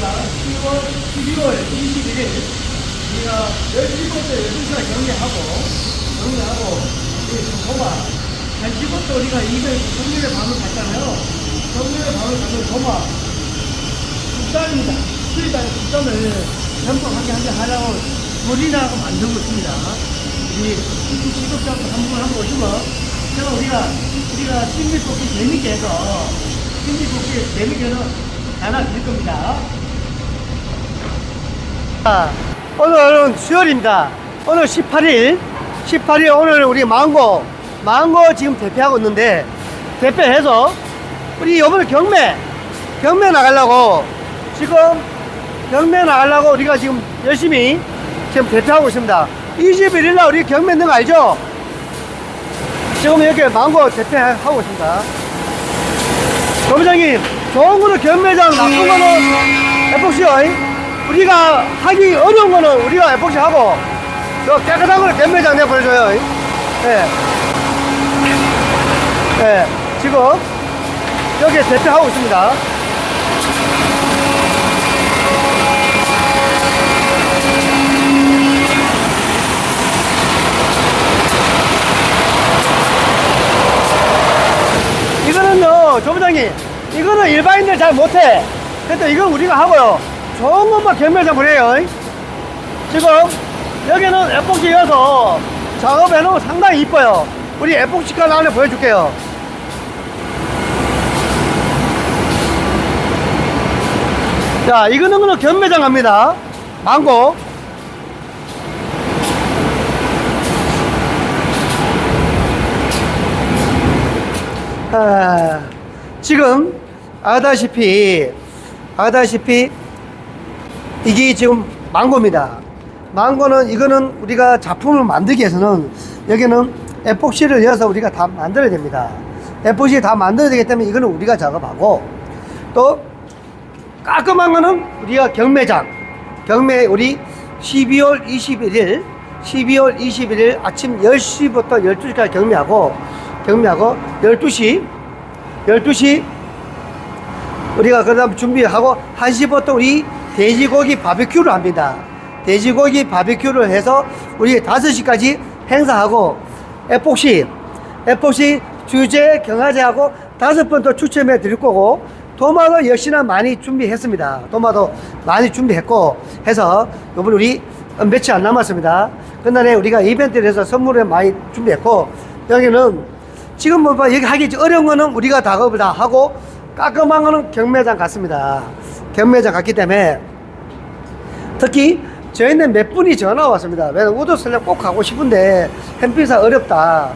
우리가 10월, 12월 21일 우리가 10시부터 12시간 경기하고 경기하고 우리 도마 1시부터 우리가 이별 성렬의 밤을 갔잖아요. 성렬의 밤을 가면 도마 국단입니다. 수리단의 국단을 전부 함께 함께 하려고 소리나고 만들고 있습니다. 우리 시급자도 한번 한번 오시면 제가 우리가 우리가 신비뽑기 재밌게 해서 신비뽑기 재밌게 해서 하나 드릴 겁니다. 자, 오늘은 수요일입니다. 오늘 18일, 18일 오늘 우리 망고, 망고 지금 대표하고 있는데 대표해서 우리 이번에 경매, 경매 나가려고 지금 경매 나가려고 우리가 지금 열심히 지금 대표하고 있습니다. 21일 날 우리 경매 있는 거 알죠? 지금 이렇게 망고 대표하고 있습니다. 도부장님, 좋은 거는 경매장, 나쁜 거는 에폭시요. 우리가 하기 어려운 거는 우리가 에폭시 하고, 저 깨끗한 거는 경매장 내가 보여줘요. 예. 예. 지금, 여기 대표하고 있습니다. 이거는요, 조부장님, 이거는 일반인들 잘 못해. 근데 이건 우리가 하고요. 좋은 것만 경매장 보내요. 지금, 여기는 에폭시 여서 작업해놓으면 상당히 이뻐요. 우리 에폭시 칸 안에 보여줄게요. 자, 이거는 경매장 갑니다. 망고. 아, 지금 아다시피 아다시피 이게 지금 망고입니다. 망고는 이거는 우리가 작품을 만들기 위해서는 여기는 에폭시를 넣어서 우리가 다 만들어야 됩니다. 에폭시 다 만들어야 되기 때문에 이거는 우리가 작업하고 또 깔끔한 거는 우리가 경매장 경매 우리 12월 21일 12월 21일 아침 10시부터 12시까지 경매하고 경매하고 12시 12시 우리가 그 다음 준비하고 1시부터 우리 돼지고기 바비큐를 합니다. 돼지고기 바비큐를 해서 우리 5시까지 행사하고 에폭시 에폭시 주제 경화제하고 다섯 번 더 추첨해 드릴 거고 도마도 역시나 많이 준비했습니다. 도마도 많이 준비했고 해서 요번 우리 며칠 안 남았습니다. 그날에 우리가 이벤트를 해서 선물을 많이 준비했고 여기는 지금 뭐 봐, 여기 하기 어려운 거는 우리가 작업을 다 하고 깔끔한 거는 경매장 갔습니다. 경매장 갔기 때문에 특히 저희는 몇 분이 전화 왔습니다. 왜냐면 우도슬래 꼭 가고 싶은데 햇빛이 어렵다.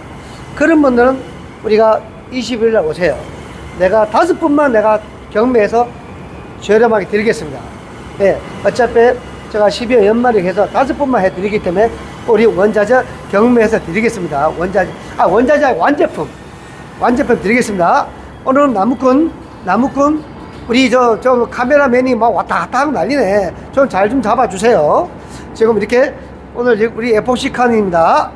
그런 분들은 우리가 20일 날 오세요. 내가 다섯 분만 내가 경매해서 저렴하게 드리겠습니다. 예, 어차피 제가 12월 연말에 해서 다섯 분만 해드리기 때문에 우리 원자재 경매해서 드리겠습니다. 원자재, 아, 원자재 완제품. 완제품 드리겠습니다. 오늘은 나무꾼, 나무꾼, 우리 저, 저 카메라맨이 막 왔다 갔다 하고 난리네. 좀 잘 좀 잡아주세요. 지금 이렇게 오늘 우리 에폭시 칸입니다.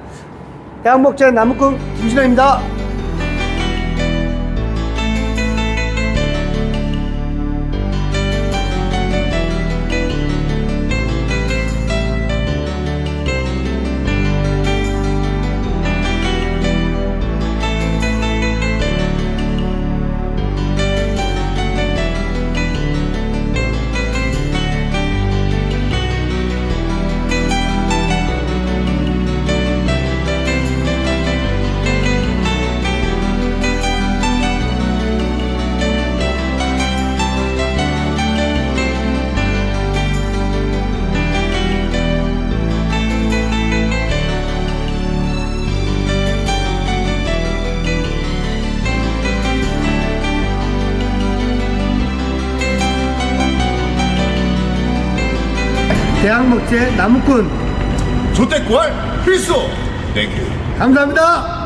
대학목재 나무꾼 김신호입니다. 대학목재 나무꾼. 조태꿀 필수. 땡큐 감사합니다.